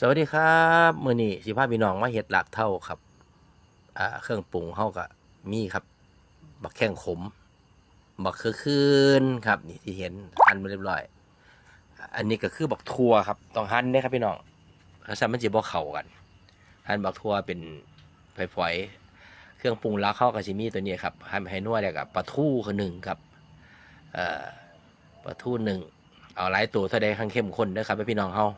สวัสดีครับมือนี้สิพาพี่น้องมาเฮ็ดหลาบเท่าครับอ่าเครื่องปรุงเฮาก็มีครับ บักแข้งขม บักคือคืนครับ นี่ที่เห็นหั่นมาเรียบร้อย อันนี้ก็คือบักทัวครับต้องหั่นเด้ครับพี่น้องถ้าซั่นมันสิบ่เข้ากันหั่นบักทัวเป็นฝอยๆเครื่องปรุงลักเขาก็สิมีตัวนี้ครับหั่นให้นัวแล้วก็ปลาทูคือหนึ่งครับเอ่อปลาทูหนึ่งเอาหลายตัวเท่าใดข้างเข้มข้นเด้ครับพี่น้องเฮา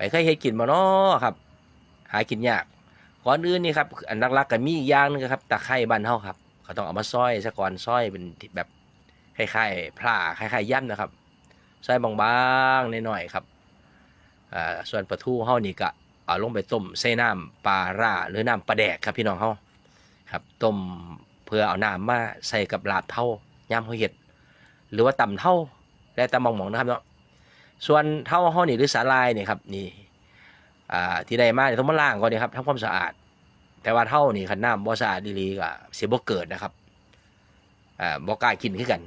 ไปเคยเฮ็ดกินมาเนาะครับ หากินยากก่อนอื่นนี่ครับอันหลักๆก็มีอีกอย่างนึงครับตะไคร้บ้านเฮาครับเขาต้องเอามาซอยซะก่อนซอยเป็นแบบคล้ายๆพร่าคล้ายๆย่ำนะครับซอยบางๆหน่อยๆครับอ่าส่วนปลาทูเฮานี่ก็เอาลงไปต้มใส่น้ำปลาร่าหรือน้ำปลาแดกครับพี่น้องเฮาครับต้มเพื่อเอาน้ำมาใส่กับลาบเท่าย่ำเฮาเฮ็ด หรือว่าตำเท่าแล้แต่มองๆนะครับเนาะ ส่วนเท่าห้อนี่หรือสาลายเนี่ยครับนี่อ่าที่ได้มาเนี่ยต้องมาล้างก่อนนี่ครับทำความสะอาด แต่ว่าเท่านี่ขันน้ำบ่สะอาดดีๆก็เสียบ่เกิดนะครับอ่าบ่กล้ากินขึ้นกัน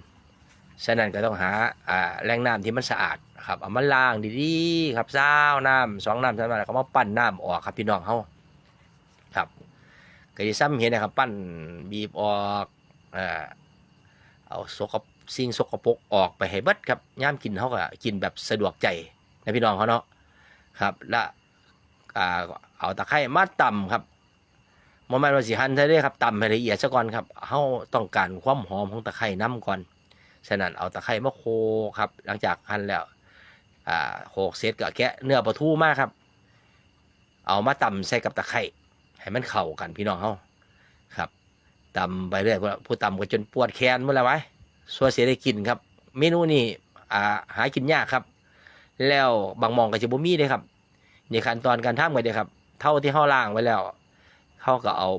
ฉะนั้นก็ต้องหาอ่าแหล่งน้ำที่มันสะอาดครับเอามาล้างดีๆครับซ้าวน้ำสองน้ำสามน้ำแล้วก็มาปั้นน้ำออกครับพี่น้องเฮาครับก็จะซ้ำเห็นนะครับ ปั้นบีบออกอ่าเอาสกปรก สิ่งสกปรกออกไปให้เบิดครับย่ามกินเขาก็กินแบบสะดวกใจนะพี่น้องเขาเนาะครับและอเอาตะไคร้มาตำครับโมแมนว่าสิหันใช่ได้ครับตำให้ละเอียดซะก่อนครับเขาต้องการความหอมของตะไคร้น้ำก่อนฉะนั้นเอาตะไคร้มาโคครับ หลังจากหั่นแล้วโขกเสร็จก็แกะเนื้อปลาทูมากครับ เอามาตำใส่กับตะไคร้ให้มันเข้ากันพี่น้องเขาครับตำไปเรื่อยผู้ตำก็จนปวดแขนเมื่อไรวะ สัวเสียได้กินครับ เมนูนี้อ่าหากินยากครับ แล้วบางมองก็จะบ่มีเลยครับในขั้นตอนการทำก็เด้ครับ เท่าที่เฮาล่างไว้แล้วเฮาก็เอา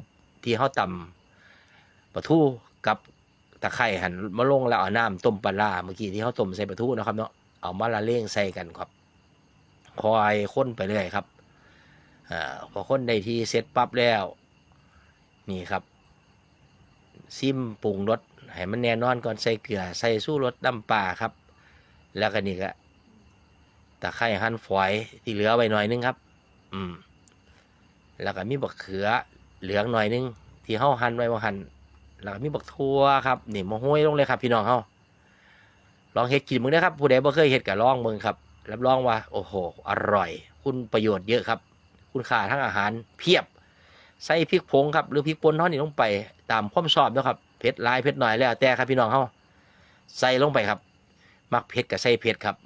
ที่เฮาตำปลาทูกับตะไคร้หั่นมาลงแล้วเอาน้ำต้มปลาเมื่อกี้ที่เฮาต้มใส่ปลาทูนะครับเนาะเอามาละเลงใส่กันครับ คอยค้นไปเรื่อยครับอ่าพอค้นได้ที่เสร็จปั๊บแล้ว นี่ครับ ซิมปรุงรส ให้มันแน่นอนก่อนใส่เกลือใส่สู้รสดำปลาครับ แล้วก็นี่ก็ตะไคร้หั่นฝอยที่เหลือไว้หน่อยนึงครับ อืม แล้วก็มีบักเขือเหลืองหน่อยนึงที่เฮาหั่นไว้บ่หั่นแล้วก็มีบักทั่วครับนี่มาห้อยลงเลยครับ พี่น้องเฮาลองเฮ็ดกินมึงนะครับ ผู้ใดบ่เคยเฮ็ดก็ลองมึงครับรับรองว่า โอ้โห อร่อย คุณประโยชน์เยอะครับ คุณค่าทั้งอาหารเพียบ ใส่พริกผงครับ หรือพริกป่นเท่านี้ลงไป ตามความชอบนะครับเผ็ดลายเผ็ดหน่อยแล้วแต่ครับพี่น้องเฮาใส่ลงไปครับ มักเผ็ดกับใส่เผ็ดครับ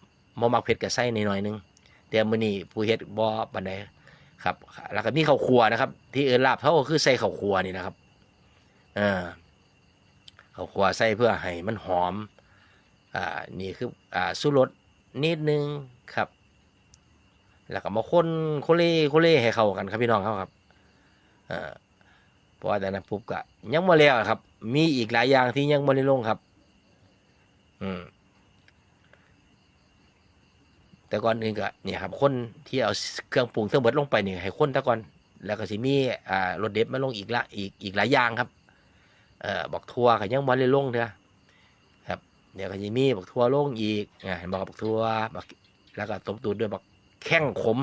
บ่มักเผ็ดกับใส่นิดหน่อยนึงแต่มื้อนี้ผู้เฮ็ดบ่ปานใดครับ แล้วก็มีข้าวคั่วนะครับ ที่เอิ้นลาบเท่าก็คือใส่ข้าวคั่วนี่นะครับเออข้าวคั่วใส่เพื่อให้มันหอมอ่านี่คืออ่าสู้รสนิดนึงครับ แล้วก็มาคนโคเล่โคเล่ให้เข้ากันครับพี่น้องเขาครับเอ่อ พราะว่าแต่นั้นปุ๊บก็ยังบ่แล้วครับ มีอีกหลายอย่างที่ยังบ่ได้ลงครับ อืม แต่ก่อนอื่นก็เนี่ยครับ คนที่เอาเครื่องปรุงเครื่องเบิดลงไปนี่ให้คนแต่ก่อนแล้วก็สิมีอ่ารสเด็ดมาลงอีกละอีกอีกหลายอย่างครับเอ่อบอกทัวก็ยังบ่ได้ลงเด้อครับ เดี๋ยวก็สิมีบอกทัวลงอีกอ่าบอกบอกทัวบักแล้วก็ตบตูดด้วยบักแข้งขม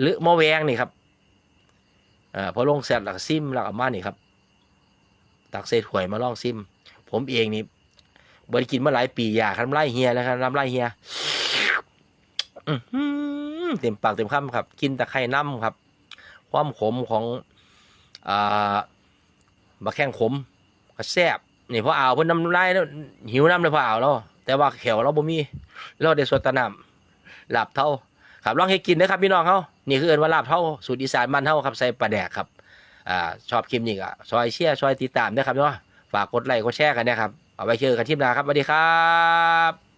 หรือมะแวงนี่ครับ อ่าพอลงเสร็จแล้วก็ซิมแล้วก็มานี่ครับ ตักใส่ถ้วยมาลองซิม ผมเองนี่บริกินมาหลายปีอยากทำไรเฮียแล้วครับน้ำไรเฮียเต็มปากเต็มคำครับ กินตะไคร่น้ำครับ ความขมของอ่าบะแข้งขมก็แซ่บนี่พออ่าวเพิ่นน้ำลายแล้วหิวน้ำเลยพออ่าวแล้วแต่ว่าแขวเราบ่มีเราได้สวดตะน้ำหลับเท่า ครับลองให้กินนะครับพี่น้องเขานี่คือเอินว่าลาบเท่าสูตรอีสานมันเท่าครับใส่ปลาแดกครับอ่าชอบคลิปนี้ก็ซอยเชียร์ซอยติดตามนะครับเนาะฝากกดไลค์กดแชร์กันนะครับเอาไว้เจอกันที่หน้าครับสวัสดีครับ